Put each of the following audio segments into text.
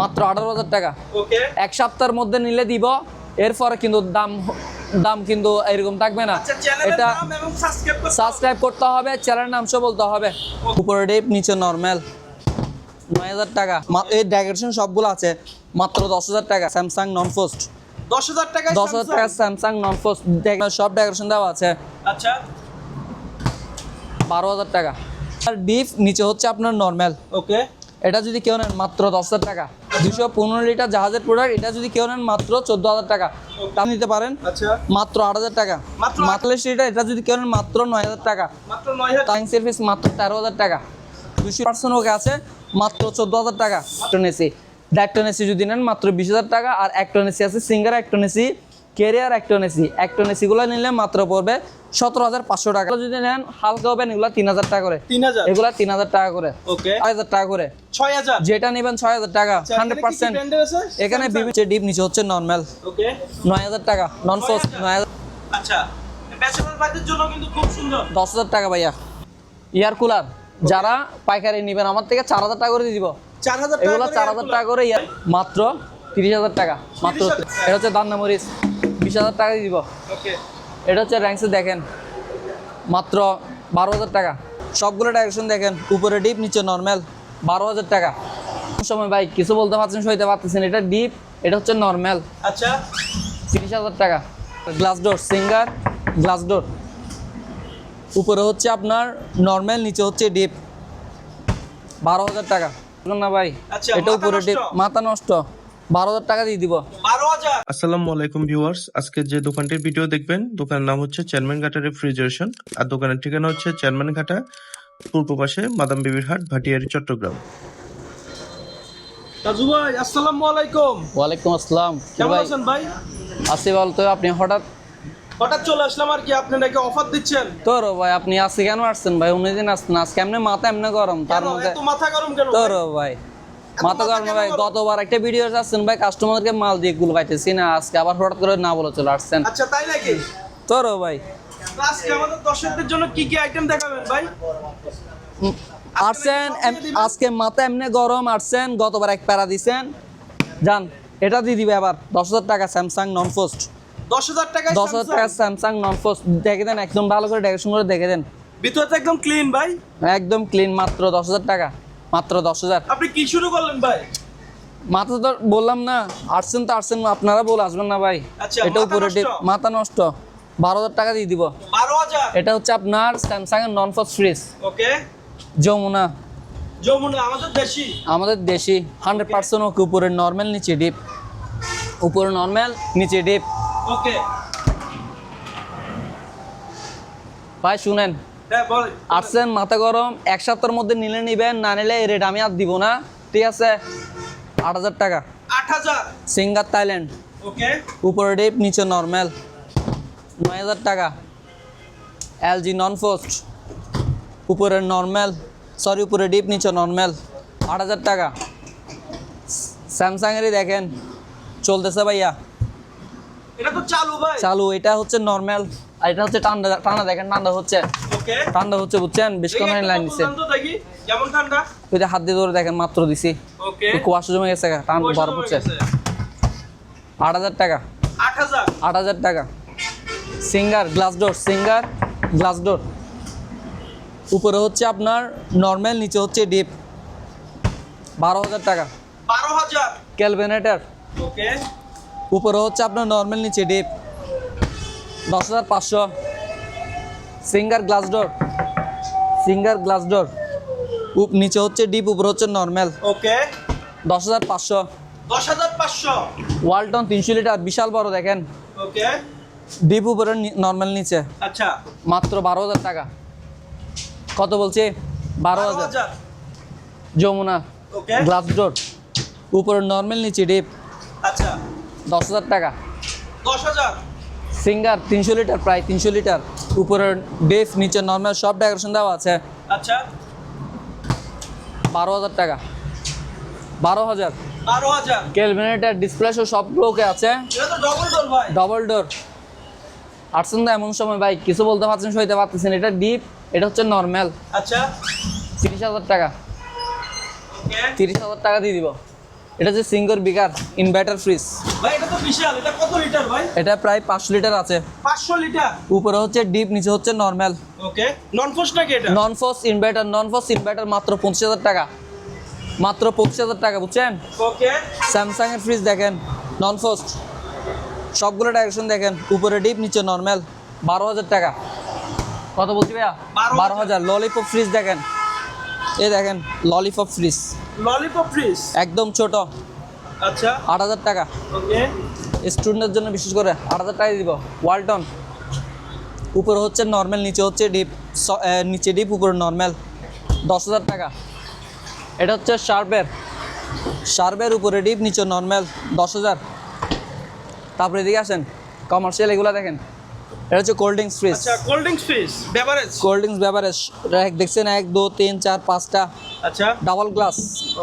মাত্র আঠারো হাজার টাকা। এক সপ্তাহের মধ্যে নিলে দিব এরপরে কিন্তু দাম দাম কিন্তু এরকম থাকবে না। আচ্ছা এটা সাবস্ক্রাইব করতে হবে। চ্যানেল নাম সব বলতে হবে। উপরে ডিপ নিচে নর্মাল নয় হাজার টাকা। এই ডেকোরেশন সবগুলো আছে মাত্র দশ হাজার টাকা স্যামসাং নন পোস্ট দশ হাজার টাকায় দশ হাজার টাকা স্যামসাং নন পোস্ট সব ডেকোরেশন দেওয়া আছে। আচ্ছা। বারো হাজার টাকা। আর ডিপ নিচে হচ্ছে আপনার নর্মাল ওকে। এটা যদি কেউ নেন মাত্র দশ হাজার টাকা। দুশো পনেরো লিটার জাহাজের প্রোডাক্ট এটা যদি কেউ নেন মাত্র চোদ্দ হাজার টাকা। দাম নিতে পারেন আচ্ছা। মাত্র আট হাজার টাকা। মাতলের সিটা এটা যদি কেউ নেন মাত্র নয় হাজার টাকা। টাইম সার্ভিস মাত্র তেরো হাজার টাকা। দুশো পার্সেন্ট ওকে আছে মাত্র চোদ্দ হাজার টাকা। এসি দেড় টন এসি যদি নেন মাত্র বিশ হাজার টাকা। আর এক টন এসি আছে সিঙ্গার এক টন এসি কেরিয়ার এক টন এসি এক টন এসিগুলো নিলে মাত্র পড়বে সতেরো হাজার পাঁচশো টাকা। যদি নেন হালকা হবেন এগুলো তিন হাজার টাকা করে। তিন হাজার? এগুলা তিন হাজার টাকা করে। ওকে। ছয় হাজার টাকা করে। ছয় হাজার? যেটা নেবেন ছয় হাজার টাকা আচ্ছা, হান্ড্রেড পার্সেন্ট এখানে ডিপ নিচে হচ্ছে নর্মাল। ওকে। নয় হাজার টাকা নন ফোর্স নয় হাজার। আচ্ছা জন্য কিন্তু খুব সুন্দর। দশ হাজার টাকা ভাইয়া। Air cooler. যারা পাইকারি নেবেন আমার থেকে চার হাজার টাকা করে দিব। চার হাজার এগুলো চার হাজার টাকা করে ইয়ার মাত্র তিরিশ হাজার টাকা মাত্র এটা হচ্ছে দান্না মরিচ বিশ হাজার টাকা দিয়ে দিব। ওকে। এটা হচ্ছে র্যাঙ্কসে দেখেন মাত্র বারো হাজার টাকা। সবগুলো ডাইরেকশন দেখেন উপরে ডিপ নিচে নর্মাল বারো হাজার টাকা। সময় ভাই কিছু বলতে পারছেন সইতে পারতেছেন এটা ডিপ এটা হচ্ছে নর্মাল আচ্ছা। তিরিশ হাজার টাকা। Glass door Singer glass door উপরে হচ্ছে আপনার নর্মাল নিচে হচ্ছে ডিপ বারো হাজার টাকা। না ভাই আচ্ছা, এটা উপরে ডিপ মাথা নষ্ট। বারো হাজার টাকা দিয়ে দিব। বারো আসসালামু আলাইকুম ভিউয়ার্স আজকে যে দোকানটির ভিডিও দেখবেন দোকানের নাম হচ্ছে চেয়ারম্যান ঘাটা রেফ্রিজারেশন আর দোকানের ঠিকানা হচ্ছে চেয়ারম্যান ঘাটা পূর্ব পাশে মাদাম বিবির হাট ভাটিয়ারি চট্টগ্রাম। রাজু ভাই আসসালামু আলাইকুম। ওয়ালাইকুম আসসালাম। কেমন ভাই? আছেন ভাই? আসি বলতো আপনি হঠাৎ? হঠাৎ চলে আসলাম আর কি আপনি নাকি অফার দিচ্ছেন। তোর ভাই আপনি আজকে কেন আসছেন ভাই? উনিদিন আসছেন আজকে এমনি মাথা এমনি গরম তার মধ্যে এত মাথা গরম কেন তোর ভাই? মাথা গরম ভাই গতবার একটা ভিডিও আসছেন ভাই কাস্টমারকে মাল দিয়ে গুল পাইতেছি না আজকে আবার হঠাৎ করে না বলে চলে আসছেন। আচ্ছা তাই নাকি? তোর ভাই। আজকে আমাদের দর্শকদের জন্য কি কি আইটেম দেখাবেন ভাই? আসছেন আজকে মাথা এমনি গরম আসছেন গতবার এক প্যারা দিছেন। যান এটা দিয়ে দিবে আবার। দশ হাজার টাকা স্যামসাং নন পোস্ট দশ হাজার টাকায় দশ হাজার টাকা স্যামসাং নন পোস্ট দেখে দেন একদম ভালো করে ডেকোরেশন করে দেখে দেন। ভিতরে একদম ক্লিন ভাই। একদম ক্লিন মাত্র দশ হাজার টাকা। মাত্র দশ হাজার। আপনি কি শুরু করলেন ভাই? মাথা তো বললাম না আসছেন তো আসছেন আপনারা বলে আসবেন না ভাই। আচ্ছা, এটা উপরে? মাথা নষ্ট। বারো হাজার টাকা দিয়ে দিব। এটা হচ্ছে আপনার স্যামসাং এর non frost fridge okay. Jamuna. Jamuna আমাদের দেশি? আমাদের দেশি। হান্ড্রেড পার্সেন্ট ওকে উপরে নর্মাল নিচে ডিপ উপরে নর্মাল নিচে ডিপ ওকে। ভাই শুনেন। আসছেন মাথা গরম এক সপ্তাহের মধ্যে নিলে নিবেন না নিলে এই রেট আমি আর দিব না। ঠিক আছে? আট হাজার টাকা। আট হাজার? Singer Thailand. ওকে। উপরে ডিপ নিচে নর্মাল নয় হাজার টাকা। এলজি নন ফোস্ট উপরে নর্মাল সরি উপরে ডিপ নিচে নর্মাল আট হাজার টাকা। স্যামসাংয়েরই দেখেন। চলতেছে ভাইয়া। এটা তো চালু ভাই। চালু এটা হচ্ছে নর্মাল আর এটা হচ্ছে ঠান্ডা ঠান্ডা দেখেন ঠান্ডা হচ্ছে। ঠান্ডা হচ্ছে বুঝছেন বিশ লাইন দিচ্ছে কেমন ঠান্ডা? ওই হাত দিয়ে ধরে দেখেন মাত্র দিছি। ওকে কুয়াশা জমে গেছে টান হচ্ছে গেছে। আট হাজার টাকা। আট হাজার? আট হাজার টাকা। Singer glass door Singer glass door উপরে হচ্ছে আপনার নর্মাল নিচে হচ্ছে ডিপ বারো হাজার টাকা। বারো হাজার? ক্যালভেনেটার ওকে উপরে হচ্ছে আপনার নর্মাল নিচে ডিপ দশ হাজার পাঁচশো। Singer glass door. Singer glass door. উপ নিচে হচ্ছে ডিপ উপরে হচ্ছে নর্মাল। ওকে। দশ হাজার পাঁচশো। দশ হাজার পাঁচশো। ওয়ালটন তিনশো লিটার বিশাল বড় দেখেন। ওকে। ডিপ উপরে নর্মাল নিচে। আচ্ছা। মাত্র বারো হাজার টাকা। কত বলছি? বারো হাজার। যমুনা। ওকে। Glass door. উপরে নর্মাল নিচে ডিপ। আচ্ছা। দশ হাজার টাকা। দশ হাজার। সিঙ্গার তিনশো লিটার প্রায় তিনশো লিটার। উপরের ডিপ নিচে নর্মাল সব ডেকোরেশন দেওয়া আছে। আচ্ছা। বারো হাজার টাকা। বারো হাজার। বারো হাজার। ক্যালভিনেটার ডিসপ্লে সহ সবগুলোকে আছে। ডবল ডোর ডবল তো এমন সময় ভাই কিছু বলতে পারছেন সইতে পারতেছেন এটা ডিপ এটা হচ্ছে নর্মাল আচ্ছা। তিরিশ হাজার টাকা। তিরিশ হাজার টাকা দিয়ে দিব। এটা হচ্ছে সিঙ্গর বিকার ইনভার্টার ফ্রিজ। ভাই এটা তো বিশাল এটা কত লিটার ভাই? এটা প্রায় পাঁচশো লিটার আছে। পাঁচশো লিটার? উপরে হচ্ছে ডিপ নিচে হচ্ছে নর্মাল। ওকে। নন ফোর্স নাকি এটা? Non frost inverter non frost inverter মাত্র পঁচিশ হাজার টাকা। মাত্র পঁচিশ হাজার টাকা বুঝছেন? ওকে। স্যামসাং এর ফ্রিজ দেখেন নন ফোস্ট সবগুলো ডাইরেকশন দেখেন উপরে ডিপ নিচে নর্মাল। বারো হাজার টাকা। কত বলছি ভাইয়া? 12,000 বারো হাজার। ললিপপ ফ্রিজ দেখেন। এই দেখেন ললিপপ ফ্রিজ ললিপপ ফ্রিজ একদম ছোট। আচ্ছা। আট হাজার টাকা। ওকে। স্টুডেন্টের জন্য বিশেষ করে আট হাজার টাকা দিব। ওয়ালটন উপরে হচ্ছে নর্মাল নিচে হচ্ছে ডিপ নিচে ডিপ উপরে নর্মাল দশ হাজার টাকা। এটা হচ্ছে শার্পের শার্পের উপরে ডিপ নিচে নর্মাল দশ হাজার। তারপরে এদিকে আসেন। কমার্শিয়াল এগুলো দেখেন। এটা হচ্ছে কোল্ড ড্রিঙ্কস ফ্রিজ আচ্ছা cold drinks fridge beverage cold drinks beverage দেখছেন? এক দু তিন চার পাঁচটা। আচ্ছা। ডাবল গ্লাস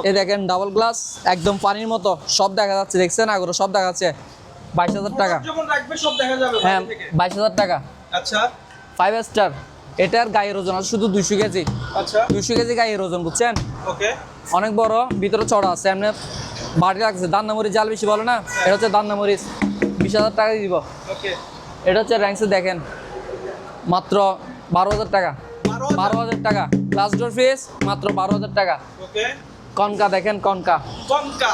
এ দেখেন ডাবল গ্লাস একদম পানির মতো। সব দেখা যাচ্ছে দেখছেন? আগ্রহ সব দেখা যাচ্ছে। বাইশ হাজার টাকা। যখন রাখবে সব দেখা যাবে হ্যাঁ বাইশ হাজার টাকা। আচ্ছা। ফাইভ স্টার এটার গায়ের ওজন আছে শুধু দুইশো কেজি। আচ্ছা। দুইশো কেজি গায়ের ওজন বুঝছেন? ওকে অনেক বড় ভিতরে চড়া আছে এমনি বাড়ি লাগছে দান্নামরিচ জাল বেশি বলে না? এটা হচ্ছে দান্নামরিচ বিশ হাজার টাকা দিব। ওকে এটা হচ্ছে র্যাঙ্কসে দেখেন। মাত্র বারো হাজার টাকা। বারো হাজার? টাকা। গ্লাস ডোর ফিস মাত্র বারো হাজার টাকা। ওকে কনকা দেখেন কনকা। কনকা?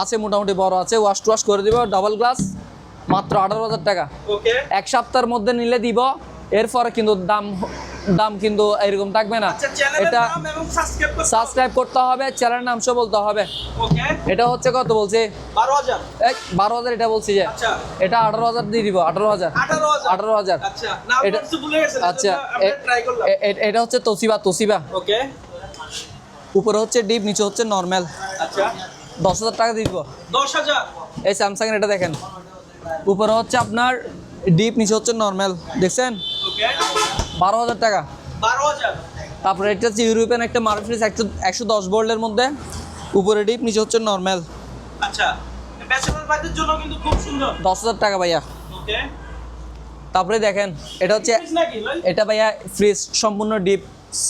আছে মোটামুটি বড় আছে ওয়াশ টু ওয়াশ করে দিব ডাবল গ্লাস মাত্র আঠারো হাজার টাকা। ওকে এক সপ্তাহের মধ্যে নিলে দিব এরপরে কিন্তু দাম দাম কিন্তু এরকম থাকবে না। আচ্ছা এটা সাবস্ক্রাইব করতে হবে। চ্যানেল নাম সব বলতে হবে। ওকে। এটা হচ্ছে কত বলছি? বারো হাজার। এটা বলছি যে। আচ্ছা। এটা আঠারো হাজার দিয়ে দিব আঠারো হাজার। আঠারো হাজার। আচ্ছা এটা- ভুলে গেছেন আচ্ছা ট্রাই করলাম। এ- এ- এটা হচ্ছে তোসিবা তোসিবা। ওকে। উপরে হচ্ছে ডিপ নিচে হচ্ছে নর্মাল। আচ্ছা। দশ হাজার টাকা দিয়ে দিব। দশ হাজার। এই স্যামসাং এটা দেখেন। উপরে হচ্ছে আপনার ডিপ নিচে হচ্ছে নর্মাল দেখছেন? বারো হাজার টাকা। তারপরে এটা হচ্ছে ইউরোপিয়ান একটা মার্ফিস একশো একশো দশ বোল্ডের মধ্যে। উপরে ডিপ নিচে হচ্ছে নর্মাল আচ্ছা জন্য কিন্তু খুব সুন্দর। দশ হাজার টাকা ভাইয়া। তারপরে দেখেন এটা হচ্ছে ফ্রিজ এটা ভাইয়া ফ্রিজ সম্পূর্ণ ডিপ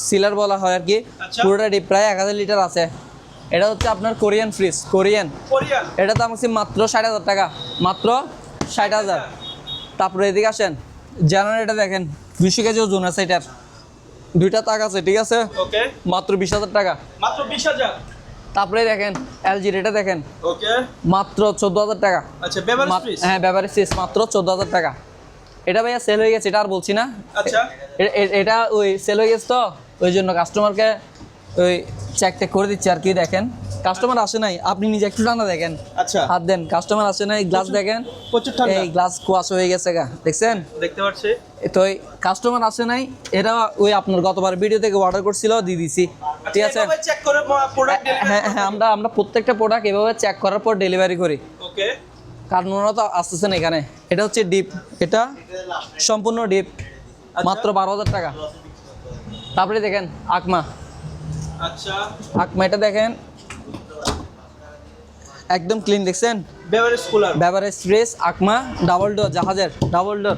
সিলার বলা হয় আর কি আচ্ছা। পুরোটা ডিপ প্রায় এক হাজার লিটার আছে। এটা হচ্ছে আপনার কোরিয়ান ফ্রিজ কোরিয়ান এটা দাম হচ্ছে মাত্র ষাট হাজার টাকা মাত্র ষাট হাজার। তারপরে এদিকে আসেন। জেনারেটর দেখেন দুইশো কেজি ওজন আছে এটার। দুইটা তাক আছে ঠিক আছে? ওকে মাত্র বিশ হাজার টাকা। মাত্র বিশ হাজার? তারপরে দেখেন এলজির এটা দেখেন। ওকে মাত্র চোদ্দ হাজার টাকা। আচ্ছা হ্যাঁ ব্যাপারে শেষ মাত্র চোদ্দ হাজার টাকা। এটা ভাইয়া সেল হয়ে গেছে এটা আর বলছি না। আচ্ছা। এটা ওই সেল হয়ে গেছে তো? ওই জন্য কাস্টমারকে ওই চেক টেক করে দিচ্ছি আর কি দেখেন। কাস্টমার আসে নাই আপনি নিজে একটু ঠান্ডা দেখেন। আচ্ছা। হাত দেন কাস্টমার আসে নাই গ্লাস দেখেন। প্রচুর ঠান্ডা। এই গ্লাস কুয়াশ হয়ে গেছে গা দেখছেন? দেখতে পাচ্ছি। তো কাস্টমার আসে নাই এরা ওই আপনার গতবার ভিডিও থেকে অর্ডার করছিল দিয়ে দিছি। ঠিক আছে? চেক করে প্রোডাক্ট হ্যাঁ হ্যাঁ আমরা আমরা প্রত্যেকটা প্রোডাক্ট এভাবে চেক করার পর ডেলিভারি করি। ওকে কারণ ওরা তো আসতেছেন এখানে। এটা হচ্ছে ডিপ এটা সম্পূর্ণ ডিপ মাত্র বারো হাজার টাকা। তারপরে দেখেন আকমা। আচ্ছা। আকমা দেখেন। একদম ক্লিন দেখছেন? বেভারেজ কুলার ব্যাপারে স্ট্রেস আকমা ডাবল ডোর জাহাজের। ডাবল ডোর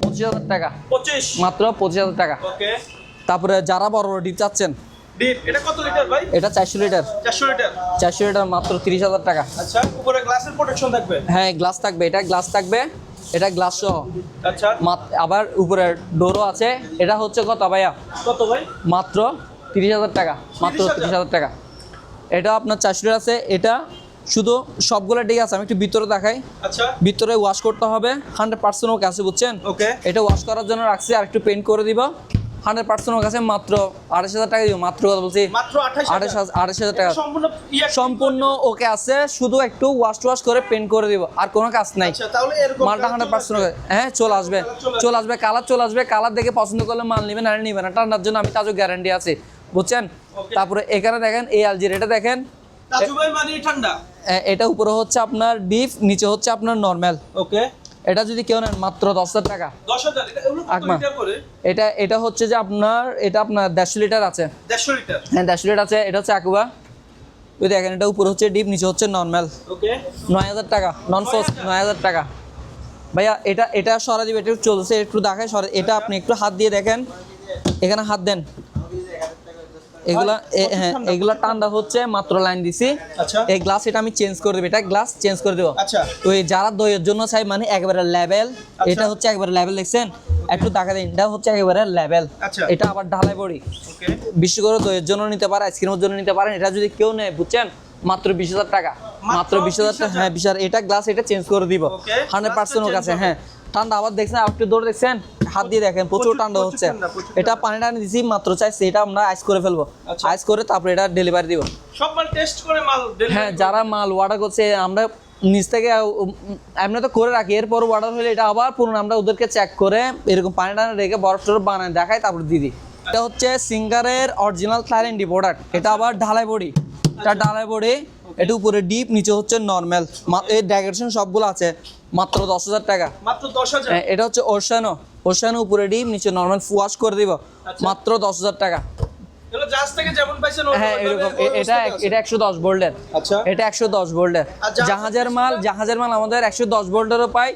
পঁচিশ হাজার টাকা। পঁচিশ। মাত্র পঁচিশ হাজার টাকা। ওকে। তারপরে যারা বড় বড় ডিপ চাচ্ছেন ডিপ এটা কত লিটার ভাই? এটা চারশো লিটার মাত্র টাকা। আচ্ছা উপরে গ্লাসের প্রোটেকশন থাকবে? হ্যাঁ গ্লাস থাকবে এটা গ্লাস থাকবে এটা গ্লাস সহ। আচ্ছা। আবার উপরে ডোরও আছে। এটা হচ্ছে কত ভাইয়া? কত ভাই? মাত্র তিরিশ হাজার টাকা মাত্র 30,000 তিরিশ হাজার টাকা। এটা আপনার চারশো আছে এটা শুধু সবগুলো ঠিক আছে আমি একটু ভিতরে দেখাই। আচ্ছা। ভিতরে ওয়াশ করতে হবে হান্ড্রেড পার্সেন্ট ওকে আছে বুঝছেন? ওকে। এটা ওয়াশ করার জন্য রাখছি আর একটু পেন্ট করে দিব। হান্ড্রেড পার্সেন্ট ওকে আছে মাত্র আঠাশ হাজার টাকা দিব মাত্র কথা বলছি। আঠাশ হাজার টাকা। সম্পূর্ণ ওকে আছে শুধু একটু ওয়াশ টুয়াশ করে পেন্ট করে দিব আর কোনো কাজ নাই। আচ্ছা মালটা হান্ড্রেড পার্সেন্ট হ্যাঁ চলে আসবে। চলে আসবে। কালার চলে আসবে কালার দেখে পছন্দ করলে মাল নেবেন আর নেবেন না ঠান্ডার জন্য আমি তাজও গ্যারান্টি আছে। বুঝছেন? তারপরে এখানে দেখেন এই আলজির এটা দেখেন মানে এটা উপরে হচ্ছে আপনার ডিপ নিচে হচ্ছে আপনার নর্মাল ওকে এটা যদি কেউ নেন মাত্র দশ হাজার টাকা দশ হাজার এটা। এটা এটা হচ্ছে যে আপনার এটা আপনার দেড়শো লিটার আছে। হ্যাঁ দেড়শো লিটার আছে। এটা হচ্ছে আকুয়া ওই দেখেন এটা উপরে হচ্ছে ডিপ নিচে হচ্ছে নর্মাল নয় হাজার টাকা নন ফোর্স নয় হাজার টাকা। ভাইয়া এটা এটা সরা দিবে এটা একটু চলছে একটু দেখায় সরা এটা আপনি একটু হাত দিয়ে দেখেন। এখানে হাত দেন। এগুলা হ্যাঁ এগুলা ঠান্ডা? হচ্ছে মাত্র লাইন দিছি। আচ্ছা। এই গ্লাস এটা আমি চেঞ্জ করে দেবো এটা গ্লাস চেঞ্জ করে দেবো। আচ্ছা। ওই যারা দইয়ের জন্য চাই মানে একবারে লেভেল এটা হচ্ছে একবারে লেভেল দেখছেন? একটু দেখা দিন এটা হচ্ছে একেবারে লেভেল আচ্ছা। এটা আবার ঢালাই বড়ি। বিশেষ করে দইয়ের জন্য নিতে পারে আইসক্রিমের জন্য নিতে পারেন এটা যদি কেউ নেয় বুঝছেন? মাত্র বিশ হাজার টাকা। মাত্র বিশ হাজার টাকা হ্যাঁ বিশ এটা গ্লাস এটা চেঞ্জ করে দিব। হান্ড্রেড পার্সেন্ট ওর কাছে হ্যাঁ। ঠান্ডা আবার দেখছেন একটু দৌড় দেখছেন হাত দিয়ে দেখেন প্রচুর ঠান্ডা হচ্ছে। এটা পানি টানি দিছি মাত্র চাইছি এটা আমরা আইস করে ফেলব। আচ্ছা। আইস করে তারপরে এটা ডেলিভারি দিব। সব মাল টেস্ট করে মাল হ্যাঁ যারা মাল অর্ডার করছে আমরা নিচ থেকে এমনি তো করে রাখি এরপর অর্ডার হলে এটা আবার পুরো আমরা ওদেরকে চেক করে এরকম পানি টানি রেখে বরফ টরফ বানায় দেখাই তারপর দিদি এটা হচ্ছে সিঙ্গারের অরিজিনাল থাইল্যান্ডি প্রোডাক্ট এটা আবার ঢালাই বড়ি। এটা ঢালাই বড়ি এটা উপরে ডিপ নিচে হচ্ছে নর্মাল এই ডেকোরেশন সবগুলো আছে মাত্র দশ হাজার টাকা। মাত্র দশ হাজার? হ্যাঁ, এটা হচ্ছে ওশানো ওশানো উপরে ডিপ নিচে নর্মাল ফুয়াশ করে দিব। আচ্ছা। মাত্র দশ হাজার টাকা। জাহাজের মাল জাহাজের মাল আমাদের একশো দশ ভোল্টেরও পাই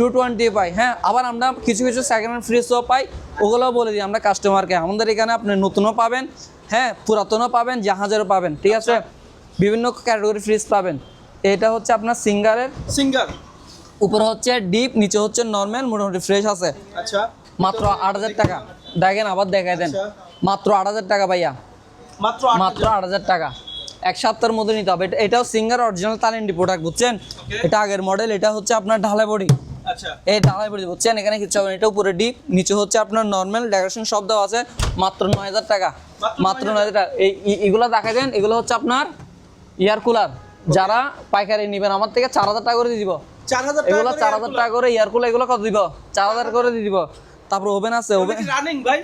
টু টোয়েন্টি পাই হ্যাঁ? আবার আমরা কিছু কিছু সেকেন্ড হ্যান্ড ফ্রিজও পাই ওগুলোও বলে দিই আমরা কাস্টমারকে আমাদের এখানে আপনি নতুনও পাবেন হ্যাঁ পুরাতনও পাবেন জাহাজেরও পাবেন ঠিক আছে? বিভিন্ন ক্যাটাগরি ফ্রিজ পাবেন। এটা হচ্ছে আপনার সিঙ্গারের সিঙ্গার। উপরে হচ্ছে ডিপ নিচে হচ্ছে নর্মাল মোটামুটি ফ্রেশ আছে। আচ্ছা। মাত্র আট হাজার টাকা। দেখেন আবার দেখাই দেন। আচ্ছা। মাত্র আট হাজার টাকা ভাইয়া। মাত্র মাত্র আট হাজার টাকা। এক সপ্তাহের মধ্যে নিতে হবে। এটা- এটাও সিঙ্গার অরিজিনাল তালেন্ডি প্রোডাক্ট বুঝছেন? এটা আগের মডেল এটা হচ্ছে আপনার ঢালাই বডি আচ্ছা এই ঢালাই বডি বুঝছেন এখানে কিছু হবে এটা উপরে ডিপ নিচে হচ্ছে আপনার নর্মাল ডেকোরেশন সব দেওয়া আছে মাত্র নয় হাজার টাকা। মাত্র মাত্র 9,000 নয় হাজার টাকা। এই এগুলো দেখা দেন এগুলো হচ্ছে আপনার এয়ার কুলার যারা পাইকারি নেবেন আমার থেকে চার হাজার টাকা করে দিয়ে দিব। এগুলো চার হাজার টাকা করে এয়ার কুলার এগুলো কত দিব? চার হাজার করে দিয়ে দিব। তারপর ওভেন আছে ওভেন রানিং ভাই?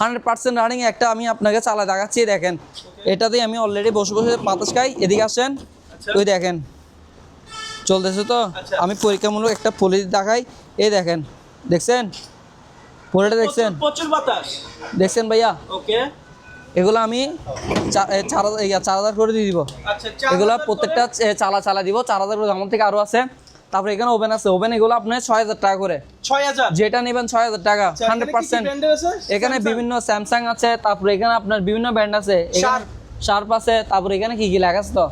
হান্ড্রেড পার্সেন্ট রানিং একটা আমি আপনাকে চালা দেখাচ্ছি দেখেন। এটাতেই আমি অলরেডি বসে বসে বাতাস খাই এদিকে আসেন। আচ্ছা। ওই দেখেন। চলতেছে তো? আচ্ছা। আমি পরীক্ষামূলক একটা পলি দেখাই। এই দেখেন দেখছেন? পলিটা দেখছেন? প্রচুর- প্রচুর বাতাস। দেখছেন ভাইয়া? ওকে। এগুলো আমি চার হাজার- করে দিয়ে দিব। আচ্ছা এগুলো প্রত্যেকটা চালা চালা দিব। চার হাজার করে আমার থেকে আরও আছে। তারপরে এখানে ওভেন আছে। ওভেন এগুলো আপনার ছয় হাজার টাকা করে। ছয় হাজার? যেটা নেবেন ছয় হাজার টাকা। আচ্ছা, হান্ড্রেড পার্সেন্ট। এখানে বিভিন্ন স্যামসাং আছে। তারপরে এখানে আপনার বিভিন্ন ব্র্যান্ড আছে। Sharp। শার্প আছে। তারপরে এখানে কি কি লেখা আছে তো।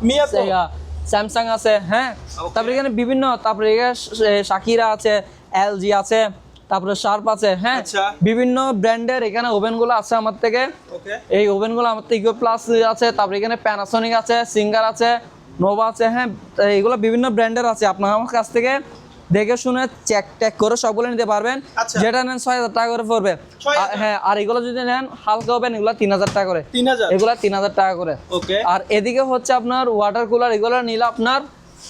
স্যামসাং আছে হ্যাঁ? তারপরে এখানে বিভিন্ন তারপরে শাকিরা আছে এলজি আছে তারপরে শার্প আছে হ্যাঁ? আচ্ছা। বিভিন্ন ব্র্যান্ডের এখানে ওভেনগুলো আছে আমার থেকে। এই ওভেনগুলো আমার থেকে ইকো প্লাস আছে তারপরে এখানে প্যানাসনিক আছে সিঙ্গার আছে নোভা আছে হ্যাঁ? এগুলো বিভিন্ন ব্র্যান্ডের আছে। আপনার আমার কাছ থেকে দেখে শুনে চেক টেক করে সবগুলো নিতে পারবেন। আচ্ছা। যেটা নেন ছয় হাজার টাকা করে পড়বে। হ্যাঁ আর এগুলো যদি নেন হালকা হবেন এগুলো তিন হাজার টাকা করে। এগুলো তিন হাজার টাকা করে। ওকে। আর এদিকে হচ্ছে আপনার ওয়াটার কুলার এগুলো নিলে আপনার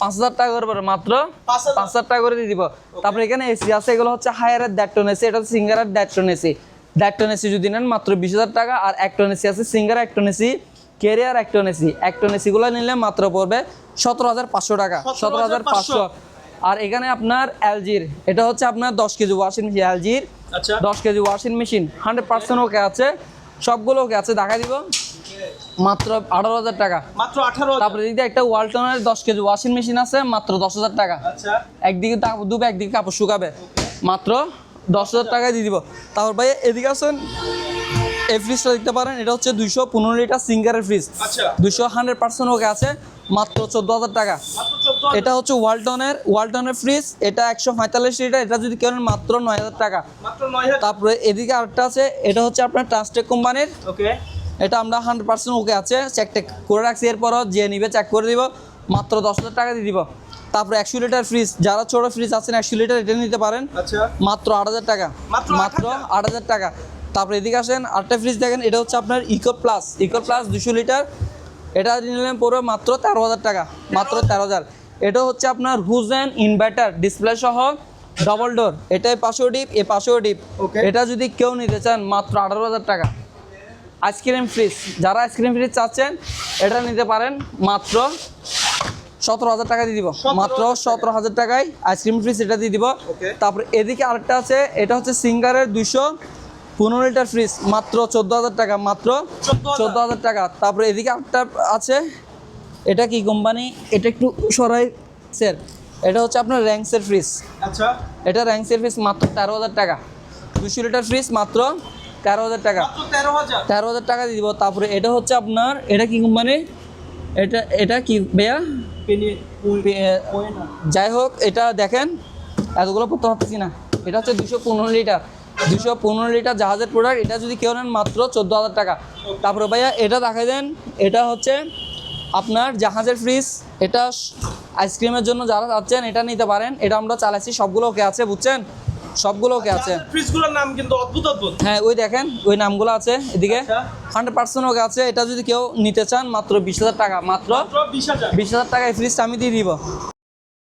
পাঁচ হাজার টাকা করে মাত্র। পাঁচ হাজার? টাকা করে দিয়ে দিব। তারপরে এখানে এসি আছে এগুলো হচ্ছে হায়ারের দেড় টন এসি এটা হচ্ছে সিঙ্গারের দেড় টন এসি দেড় টন এসি যদি নেন মাত্র বিশ হাজার টাকা। আর এক টন এসি আছে সিঙ্গার এক টন এসি কেরিয়ার এক টন এসি এক টন এসি গুলো নিলে মাত্র পড়বে সতেরো হাজার পাঁচশো টাকা। সতেরো হাজার পাঁচশো। আর এখানে আপনার এলজির এটা হচ্ছে আপনার দশ কেজি ওয়াশিং মেশিন এলজির আচ্ছা। দশ KG washing machine hundred percent okay আছে সবগুলো ওকে আছে দেখা দিব। মাত্র আঠারো হাজার টাকা। মাত্র আঠারো তারপরে দিদি একটা ওয়ালটনের দশ কেজি ওয়াশিং মেশিন আছে মাত্র দশ হাজার টাকা। আচ্ছা। একদিকে দুবে একদিকে কাপড় শুকাবে। মাত্র দশ হাজার টাকায় দিয়ে দিব। তারপর ভাই এদিকে আসেন। এই ফ্রিজটা দেখতে পারেন এটা হচ্ছে দুইশো পনেরো লিটার সিঙ্গারের ফ্রিজ দুইশো হান্ড্রেড পার্সেন্ট ওকে আছে মাত্র চোদ্দ হাজার টাকা। এটা হচ্ছে ওয়ালটনের ওয়ালটনের ফ্রিজ এটা একশো পঁয়তাল্লিশ লিটার এটা যদি কেনেন মাত্র নয় হাজার টাকা। তারপরে এদিকে আরেকটা আছে এটা হচ্ছে আপনার ট্রান্সটেক কোম্পানির এটা আমরা হান্ড্রেড পার্সেন্ট ওকে আছে চেক টেক করে রাখছি এরপরও যে নিবে চেক করে দিব মাত্র দশ হাজার টাকা দিয়ে দিব। তারপরে একশো লিটার ফ্রিজ যারা ছোট ফ্রিজ আছেন একশো লিটার এটা নিতে পারেন আচ্ছা। মাত্র আট হাজার টাকা। মাত্র মাত্র 8,000 আট হাজার টাকা। তারপরে এদিকে আসেন আটটা ফ্রিজ দেখেন এটা হচ্ছে আপনার ইকো প্লাস ইকো প্লাস দুশো লিটার এটা নিলেন পড়বে মাত্র তেরো হাজার টাকা মাত্র তেরো হাজার। এটা হচ্ছে আপনার হুজেন ইনভার্টার ডিসপ্লে সহ ডবল ডোর এটাই পাশেও ডিপ এ পাশেও ডিপ এটা যদি কেউ নিতে চান মাত্র আঠারো হাজার টাকা। আইসক্রিম ফ্রিজ যারা আইসক্রিম ফ্রিজ চাচ্ছেন এটা নিতে পারেন মাত্র সতেরো হাজার টাকা দিয়ে দিব। মাত্র সতেরো হাজার টাকায় আইসক্রিম ফ্রিজ এটা দিয়ে দিব. তারপরে এদিকে আরেকটা আছে এটা হচ্ছে সিঙ্গারের দুইশো পনেরো লিটার ফ্রিজ মাত্র চোদ্দ হাজার টাকা মাত্র 14,000 চোদ্দ হাজার টাকা। তারপরে এদিকে আরেকটা আছে। এটা কি কোম্পানি এটা একটু সরাই স্যার এটা হচ্ছে আপনার র্যাঙ্কসের ফ্রিজ আচ্ছা। এটা র্যাঙ্কসের ফ্রিজ মাত্র তেরো হাজার টাকা। দুশো লিটার ফ্রিজ মাত্র তেরো হাজার টাকা। তেরো হাজার। টাকা দিয়ে দিব। তারপরে এটা হচ্ছে আপনার এটা কি কোম্পানি এটা এটা কি না। যাই হোক এটা দেখেন এতগুলো পড়তে পারতেছি না। এটা হচ্ছে দুশো পনেরো লিটার। দুশো পনেরো লিটার জাহাজের প্রোডাক্ট এটা যদি কেউ নেন মাত্র চোদ্দ হাজার টাকা। তারপরে ভাইয়া এটা দেখাই দেন এটা হচ্ছে আপনার জাহাজের ফ্রিজ এটা আইসক্রিমের জন্য যারা চাচ্ছেন এটা নিতে পারেন। এটা আমরা চালাচ্ছি সবগুলো ওকে আছে বুঝছেন? সবগুলো ওকে আছে। ফ্রিজগুলোর নাম কিন্তু অদ্ভুত অদ্ভুত। হ্যাঁ ওই দেখেন ওই নামগুলো আছে এদিকে। আচ্ছা। হান্ড্রেড পার্সেন্ট ওকে আছে এটা যদি কেউ নিতে চান মাত্র বিশ হাজার টাকা মাত্র বিশ হাজার। বিশ হাজার টাকা এই ফ্রিজটা আমি দিয়ে দিব।